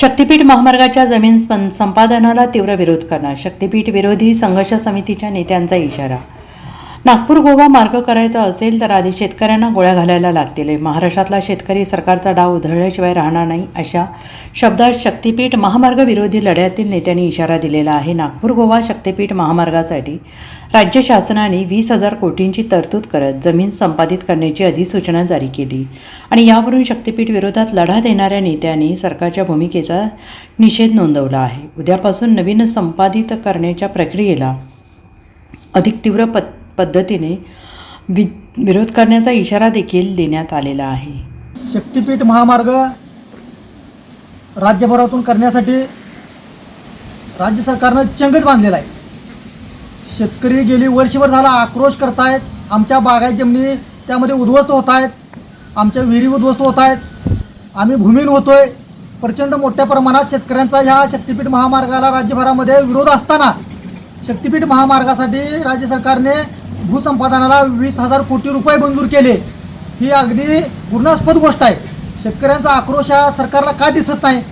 शक्तीपीठ महामार्गाच्या जमीन संपादनाला तीव्र विरोध करणार. शक्तीपीठ विरोधी संघर्ष समितीच्या नेत्यांचा इशारा नागपूर गोवा मार्ग करायचा असेल तर आधी शेतकऱ्यांना गोळ्या घालायला लागतील. महाराष्ट्रातला शेतकरी सरकारचा डाव उधळल्याशिवाय राहणार नाही अशा शब्दात शक्तीपीठ महामार्ग विरोधी लढ्यातील नेत्यांनी इशारा दिलेला आहे. नागपूर गोवा शक्तीपीठ महामार्गासाठी राज्य शासनाने वीस हजार कोटींची तरतूद करत जमीन संपादित करण्याची अधिसूचना जारी केली आणि यावरून शक्तीपीठ विरोधात लढा देणाऱ्या नेत्यांनी सरकारच्या भूमिकेचा निषेध नोंदवला आहे. उद्यापासून नवीन संपादित करण्याच्या प्रक्रियेला अधिक तीव्र पत् पद्धतीने वि विरोध करण्याचा इशारा देखील देण्यात आलेला आहे. शक्तीपीठ महामार्ग राज्यभरातून करण्यासाठी राज्य सरकारनं चंगच बांधलेला आहे. शेतकरी गेली वर्षभर झाला आक्रोश करतायत. आमच्या बागायत जमिनी त्यामध्ये उद्ध्वस्त होत आहेत आमच्या विहिरी उद्ध्वस्त होत आहेत आम्ही भूमीन होतोय. प्रचंड मोठ्या प्रमाणात शेतकऱ्यांचा ह्या शक्तीपीठ महामार्गाला राज्यभरामध्ये विरोध असताना शक्तीपीठ महामार्गासाठी राज्य सरकारने भूसंपादनाला वीस हजार कोटी रुपये मंजूर केले. ही अगदी पूर्णास्पद गोष्ट आहे. शेतकऱ्यांचा आक्रोश हा सरकारला का दिसत नाही?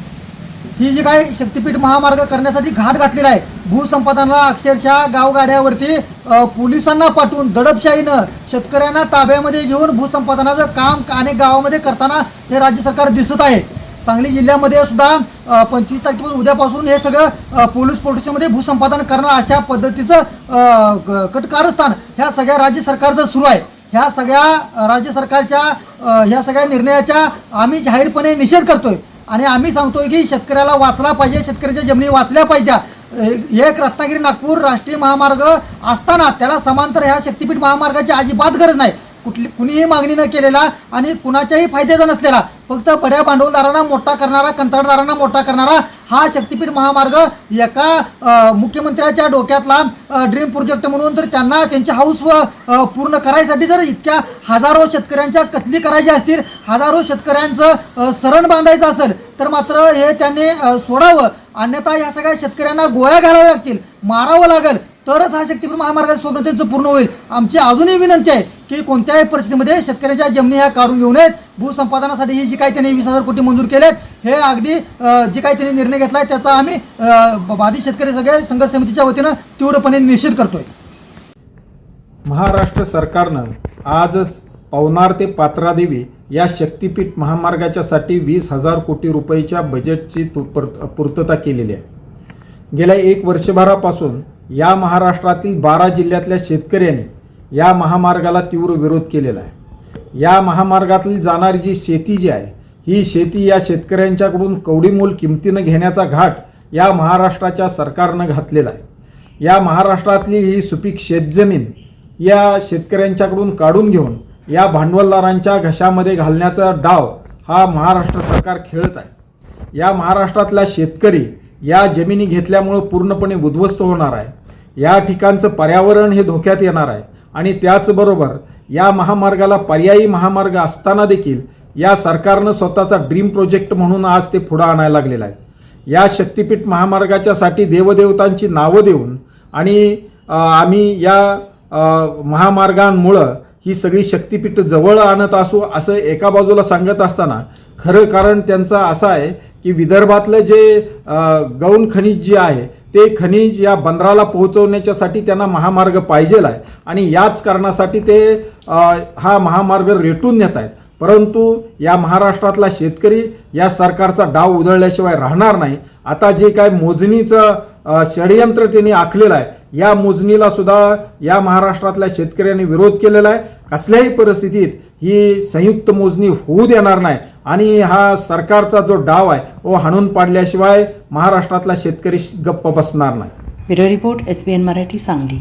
ही जी काही शक्तीपीठ महामार्ग करण्यासाठी घाट घातलेला आहे भूसंपादनाला अक्षरशः गावगाड्यावरती पोलिसांना पाठवून दडपशाहीनं शेतकऱ्यांना ताब्यामध्ये घेऊन भूसंपादनाचं काम अनेक गावामध्ये करताना हे राज्य सरकार दिसत आहे. सांगली जिल्ह्यामध्ये सुद्धा पंचवीस तारखेपासून उद्यापासून हे सगळं पोलीस प्रोटेक्शनमध्ये भूसंपादन करणं अशा पद्धतीचं अ, ग- कटकारस्थान ह्या सगळ्या राज्य सरकारचं सुरू आहे. ह्या सगळ्या राज्य सरकारच्या ह्या सगळ्या निर्णयाच्या आम्ही जाहीरपणे निषेध करतोय. आणि आम्ही सांगतोय की शेतकऱ्याला वाचला पाहिजे शेतकऱ्याच्या जमिनी वाचल्या पाहिजे. एक रत्नागिरी नागपूर राष्ट्रीय महामार्ग असताना त्याला समांतर ह्या शक्तीपीठ महामार्गाची अजिबात गरज नाही. कुठली कुणीही मागणी न केलेला आणि कुणाच्याही फायद्याचा नसलेला फक्त बड्या भांडवलदारांना मोठा करणारा कंत्राटदारांना मोठा करणारा हा शक्तीपीठ महामार्ग एका मुख्यमंत्र्याच्या डोक्यातला ड्रीम प्रोजेक्ट म्हणून तर त्यांना त्यांची हाऊस पूर्ण करायसाठी जर इतक्या हजारो शेतकऱ्यांच्या कतली करायच्या असतील हजारो शेतकऱ्यांचं सरण बांधायचं असेल तर मात्र हे त्यांनी सोडावं. अन्यथा ह्या सगळ्या शेतकऱ्यांना गोळ्या घालाव्या लागतील मारावं लागेल. तरच हा शक्तीपीठ महामार्गाचं स्वप्न त्यांचं पूर्ण होईल. आमची अजूनही विनंती आहे की कोणत्याही परिस्थितीमध्ये शेतकऱ्यांच्या जमिनी ह्या काढून घेऊ नयेत भूसंपादनासाठी ही जी काही त्यांनी वीस हजार कोटी मंजूर केलेत हे अगदी जे काही त्यांनी निर्णय घेतला आहे त्याचा आम्ही बाधित शेतकरी सगळे संघर्ष समितीच्या वतीनं तीव्रपणे निषेध करतोय. महाराष्ट्र सरकारनं आजच पवनार ते पात्रादेवी या शक्तीपीठ महामार्गाच्यासाठी वीस हजार कोटी रुपयेच्या बजेटची पूर्तता केलेली आहे. गेल्या एक वर्षभरापासून या महाराष्ट्रातील बारा जिल्ह्यातल्या शेतकऱ्यांनी या महामार्गाला तीव्र विरोध केलेला आहे. या महामार्गातली जाणारी जी शेती जी आहे ही शेती या शेतकऱ्यांच्याकडून कवडीमोल किमतीनं घेण्याचा घाट या महाराष्ट्राच्या सरकारनं घातलेला आहे. या महाराष्ट्रातली ही सुपीक शेतजमीन या शेतकऱ्यांच्याकडून काढून घेऊन या भांडवलदारांच्या घशामध्ये घालण्याचा डाव हा महाराष्ट्र सरकार खेळत आहे. या महाराष्ट्रातला शेतकरी या जमिनी घेतल्यामुळं पूर्णपणे उद्ध्वस्त होणार आहे. या ठिकाणचं पर्यावरण हे धोक्यात येणार आहे. आणि त्याचबरोबर या महामार्गाला पर्यायी महामार्ग असताना देखील या सरकारनं स्वतःचा ड्रीम प्रोजेक्ट म्हणून आज ते पुढं आणायला लागलेला आहे. या शक्तीपीठ महामार्गाच्यासाठी देवदेवतांची नावं देऊन आणि आम्ही या महामार्गांमुळं ही सगळी शक्तीपीठ जवळ आणत असू असं एका बाजूला सांगत असताना खरं कारण त्यांचं असं आहे की विदर्भातलं जे गौण खनिज जे आहे ते खनिज या बंदराला पोहोचवण्याच्यासाठी त्यांना महामार्ग पाहिजेल आहे आणि याच कारणासाठी ते हा महामार्ग रेटून नेत आहेत. परंतु या महाराष्ट्रातला शेतकरी या सरकारचा डाव उधळल्याशिवाय राहणार नाही. आता जे काय मोजणीचं षडयंत्र त्यांनी आखलेलं आहे या मोजणीला सुद्धा या महाराष्ट्रातल्या शेतकऱ्यांनी विरोध केलेला आहे. कसल्याही परिस्थितीत ही संयुक्त मोजणी होऊ देणार नाही. आणि हा सरकारचा जो डाव आहे तो हाणून पाडल्याशिवाय महाराष्ट्रातला शेतकरी गप्प बसणार नाही. Bureau report S B N Marathi Sangli.